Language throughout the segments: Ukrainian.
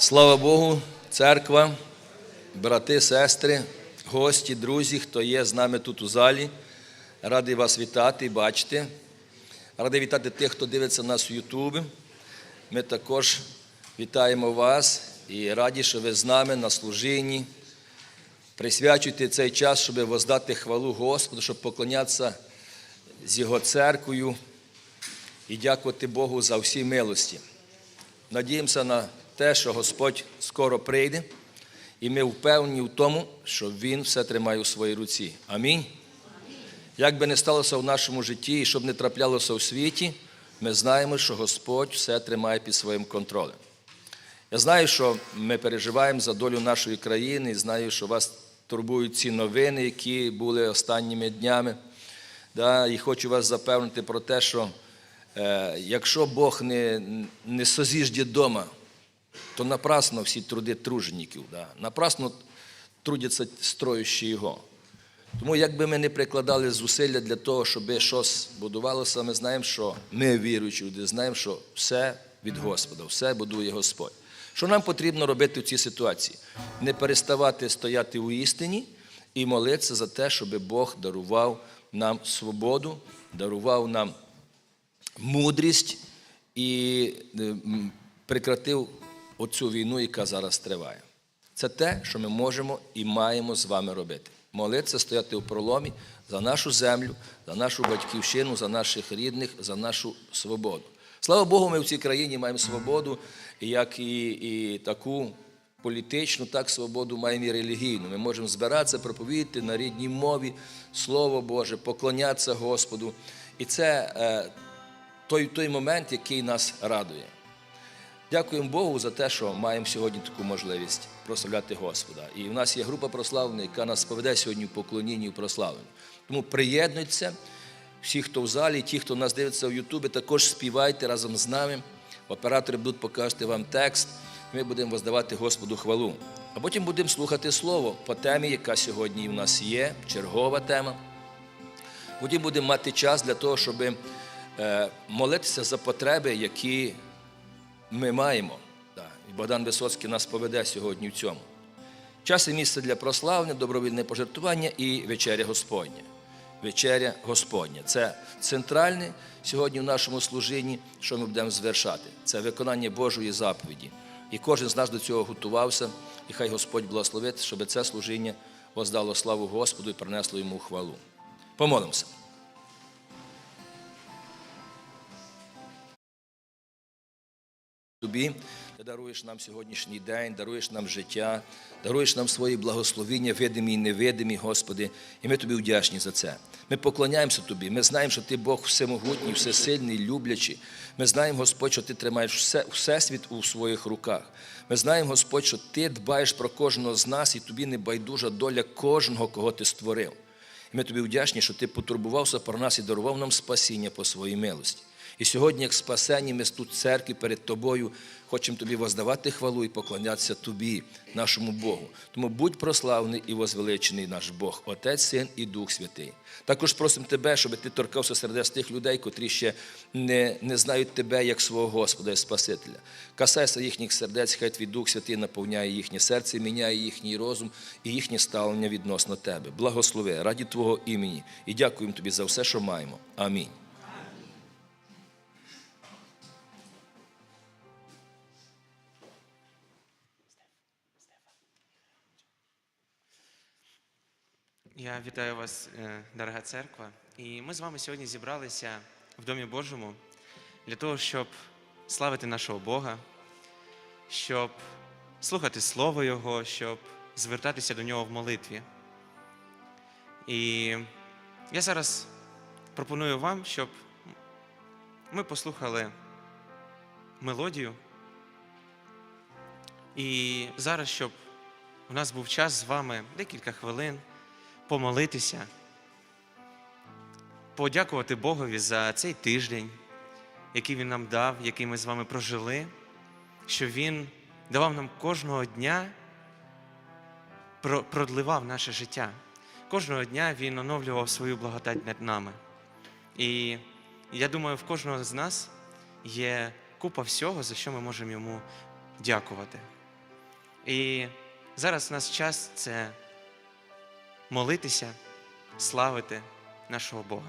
Слава Богу, церква, брати, сестри, гості, друзі, хто є з нами тут у залі. Радий вас вітати і бачити. Радий вітати тих, хто дивиться нас у Ютубі. Ми також вітаємо вас і раді, що ви з нами на служінні. Присвячуйте цей час, щоб воздати хвалу Господу, щоб поклонятися з Його церквою і дякувати Богу за всі милості. Надіємося на те, що Господь скоро прийде, і ми впевнені в тому, що Він все тримає у своїй руці. Амінь. Як би не сталося в нашому житті і щоб не траплялося у світі, ми знаємо, що Господь все тримає під своїм контролем. Я знаю, що ми переживаємо за долю нашої країни, і знаю, що вас турбують ці новини, які були останніми днями. Да, І хочу вас запевнити про те, що е, якщо Бог не, не созіжде дома, то напрасно всі труди тружеників, да, напрасно трудяться строючі його. Тому, якби ми не прикладали зусилля для того, щоб щось будувалося, ми знаємо, що ми віруючі люди, знаємо, що все від Господа, все будує Господь. Що нам потрібно робити в цій ситуації? Не переставати стояти у істині і молитися за те, щоб Бог дарував нам свободу, дарував нам мудрість і е, прекратив оцю війну, яка зараз триває. Це те, що ми можемо і маємо з вами робити. Молитися, стояти у проломі за нашу землю, за нашу батьківщину, за наших рідних, за нашу свободу. Слава Богу, ми в цій країні маємо свободу, як і, і таку політичну, так свободу маємо і релігійну. Ми можемо збиратися, проповідати на рідній мові Слово Боже, поклонятися Господу. І це е, той, той момент, який нас радує. Дякуємо Богу за те, що маємо сьогодні таку можливість прославляти Господа. І в нас є група прославлена, яка нас поведе сьогодні в поклонінні і прославленні. Тому приєднуйтеся, всі, хто в залі, ті, хто нас дивиться в Ютубі, також співайте разом з нами. Оператори будуть показувати вам текст. Ми будемо воздавати Господу хвалу. А потім будемо слухати Слово по темі, яка сьогодні в нас є, чергова тема. Потім будемо мати час для того, щоб е, молитися за потреби, які ми маємо. І Богдан Висоцький нас поведе сьогодні в цьому. Час і місце для прославлення, добровільне пожертвування і вечеря Господня. Вечеря Господня. Це центральне сьогодні в нашому служінні, що ми будемо звершати. Це виконання Божої заповіді. І кожен з нас до цього готувався, і хай Господь благословить, щоб це служіння воздало славу Господу і принесло йому хвалу. Помолимося. Тобі ти даруєш нам сьогоднішній день, даруєш нам життя, даруєш нам свої благословіння, видимі і невидимі, Господи, і ми тобі вдячні за це. Ми поклоняємося Тобі. Ми знаємо, що Ти Бог всемогутній, всесильний, люблячий. Ми знаємо, Господь, що Ти тримаєш все, всесвіт у своїх руках. Ми знаємо, Господь, що Ти дбаєш про кожного з нас, і тобі не байдужа доля кожного, кого ти створив. І ми тобі вдячні, що ти потурбувався про нас і дарував нам спасіння по своїй милості. І сьогодні, як спасені, ми тут в церкві перед тобою хочемо тобі воздавати хвалу і поклонятися тобі, нашому Богу. Тому будь прославлений і возвеличений наш Бог, Отець, Син і Дух Святий. Також просимо тебе, щоб ти торкався сердець тих людей, котрі ще не, не знають тебе як свого Господа і Спасителя. Касайся їхніх сердець, хай твій Дух Святий наповняє їхнє серце, міняє їхній розум і їхнє ставлення відносно тебе. Благослови раді Твого імені і дякуємо тобі за все, що маємо. Амінь. Вітаю вас, е, дорога церква. І ми з вами сьогодні зібралися в Домі Божому для того, щоб славити нашого Бога, щоб слухати Слово Його, щоб звертатися до нього в молитві. І я зараз пропоную вам, щоб ми послухали мелодію. І зараз, щоб у нас був час з вами декілька хвилин помолитися, подякувати Богові за цей тиждень, який Він нам дав, який ми з вами прожили, що Він давав нам кожного дня, продливав наше життя. Кожного дня Він оновлював свою благодать над нами. І я думаю, в кожного з нас є купа всього, за що ми можемо йому дякувати. І зараз у нас час це молитися, славити нашого Бога.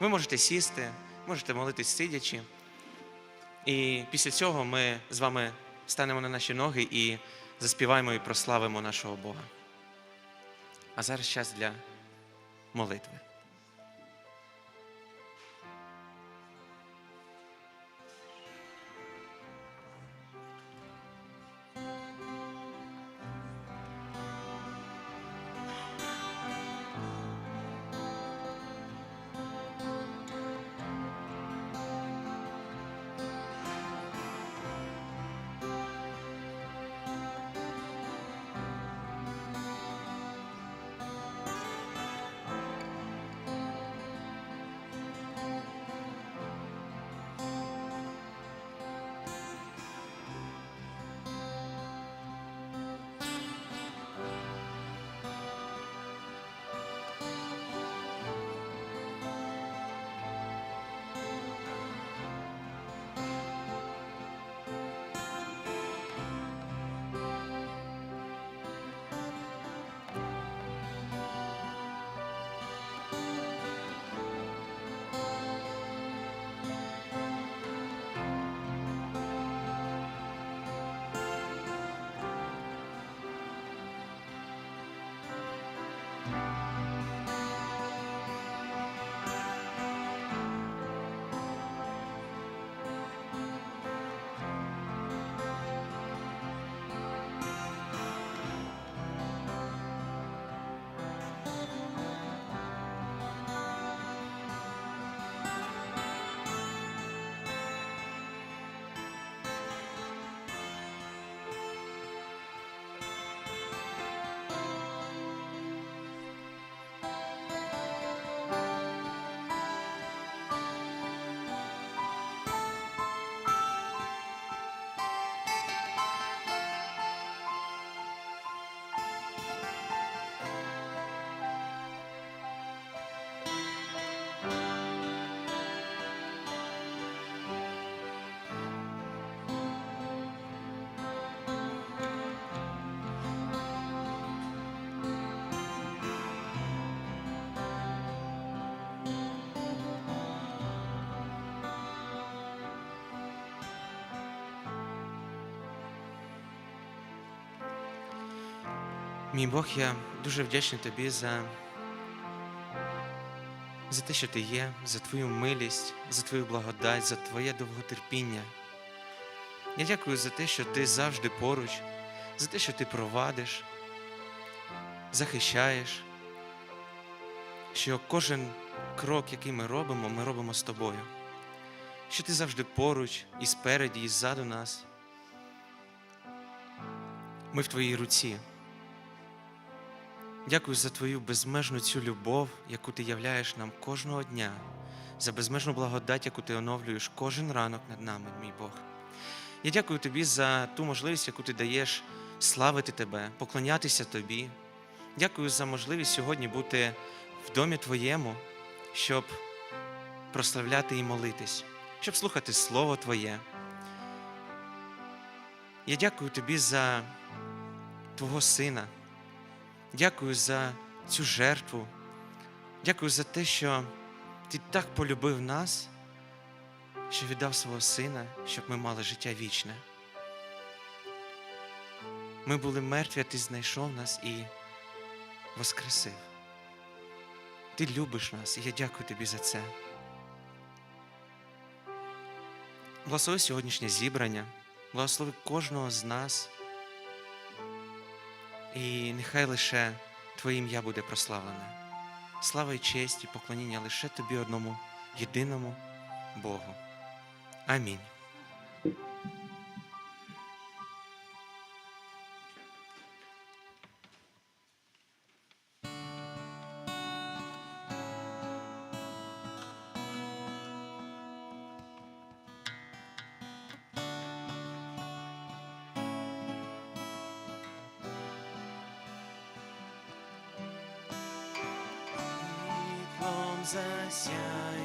Ви можете сісти, можете молитись сидячи. І після цього ми з вами станемо на наші ноги і заспіваємо і прославимо нашого Бога. А зараз час для молитви. Мій Бог, я дуже вдячний тобі за, за те, що ти є, за твою милість, за твою благодать, за твоє довготерпіння. Я дякую за те, що ти завжди поруч, за те, що ти провадиш, захищаєш, що кожен крок, який ми робимо, ми робимо з тобою. Що ти завжди поруч, і спереді, і ззаду нас. Ми в твоїй руці. Дякую за твою безмежну цю любов, яку ти являєш нам кожного дня, за безмежну благодать, яку ти оновлюєш кожен ранок над нами, мій Бог. Я дякую тобі за ту можливість, яку ти даєш славити тебе, поклонятися тобі. Дякую за можливість сьогодні бути в домі твоєму, щоб прославляти і молитись, щоб слухати Слово Твоє. Я дякую тобі за Твого Сина. Дякую за цю жертву. Дякую за те, що ти так полюбив нас, що віддав свого сина, щоб ми мали життя вічне. Ми були мертві, а ти знайшов нас і воскресив. Ти любиш нас, і я дякую тобі за це. Благослови сьогоднішнє зібрання, благослови кожного з нас. І нехай лише Твоє ім'я буде прославлене. Слава і честь і поклоніння лише тобі одному єдиному Богу. Амінь. світлом засяй,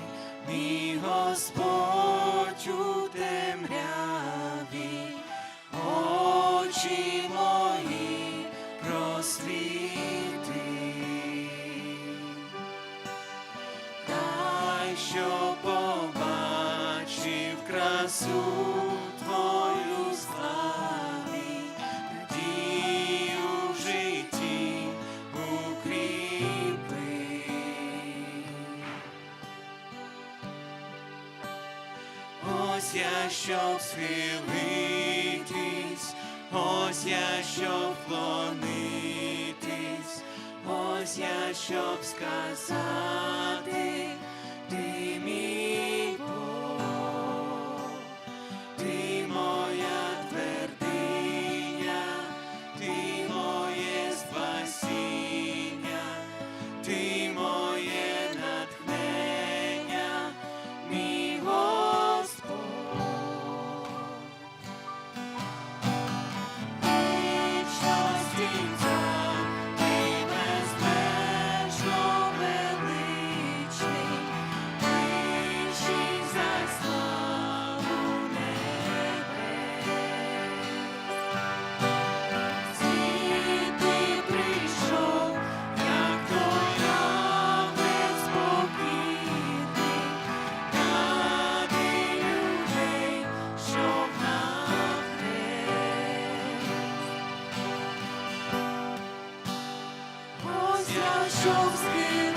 мій Господь у темряві, очі мої просвіти, дай що побачив красу. схилитись, ось я щоб вклонитись, ось я щоб сказати. що встиг.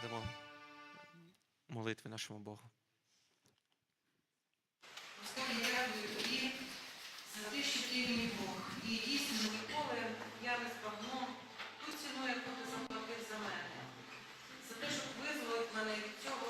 воздамо молитви нашому Богу. Господи, я дякую тобі за те, що ти мій Бог. І дійсно ніколи я не збагну ту ціну, яку ти заплатив за мене, за те, щоб визволив мене від цього.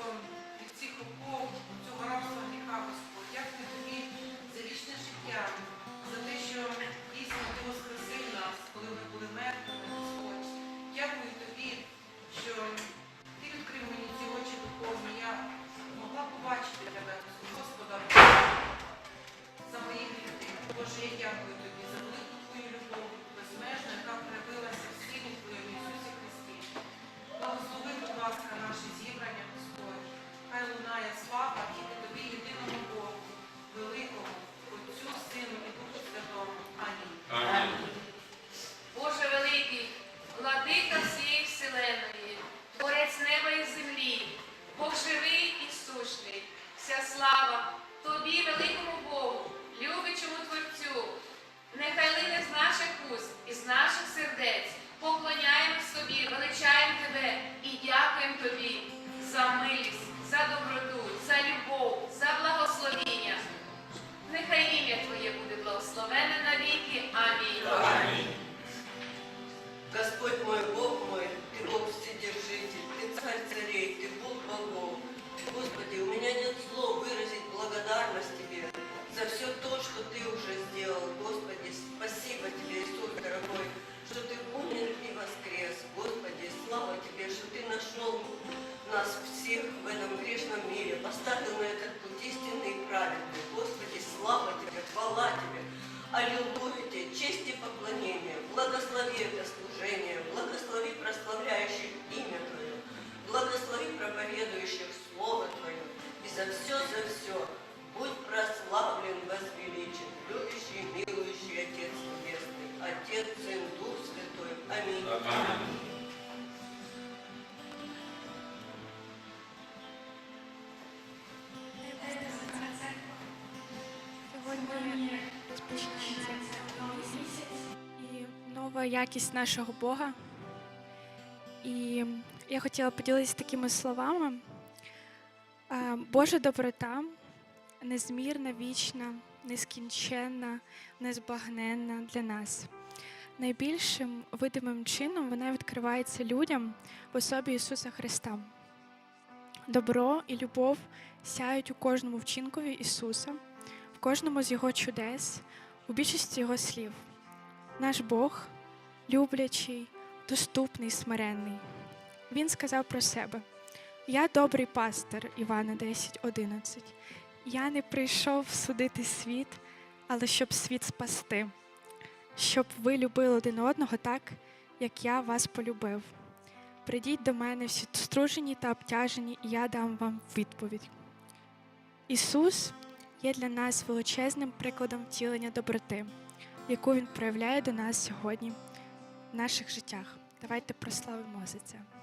І нова якість нашого Бога. І я хотіла поділитися такими словами. Божа доброта незмірна, вічна, нескінченна, незбагненна для нас. Найбільшим видимим чином вона відкривається людям в особі Ісуса Христа. Добро і любов сяють у кожному вчинкові Ісуса, кожному з Його чудес, у більшості Його слів. Наш Бог люблячий, доступний, смиренний. Він сказав про себе: Я добрий пастир Івана 10.11. Я не прийшов судити світ, але щоб світ спасти, щоб ви любили один одного так, як я вас полюбив. Прийдіть до мене всі стружені та обтяжені, і я дам вам відповідь. Ісус є для нас величезним прикладом втілення доброти, яку Він проявляє до нас сьогодні в наших життях. Давайте прославимо за це.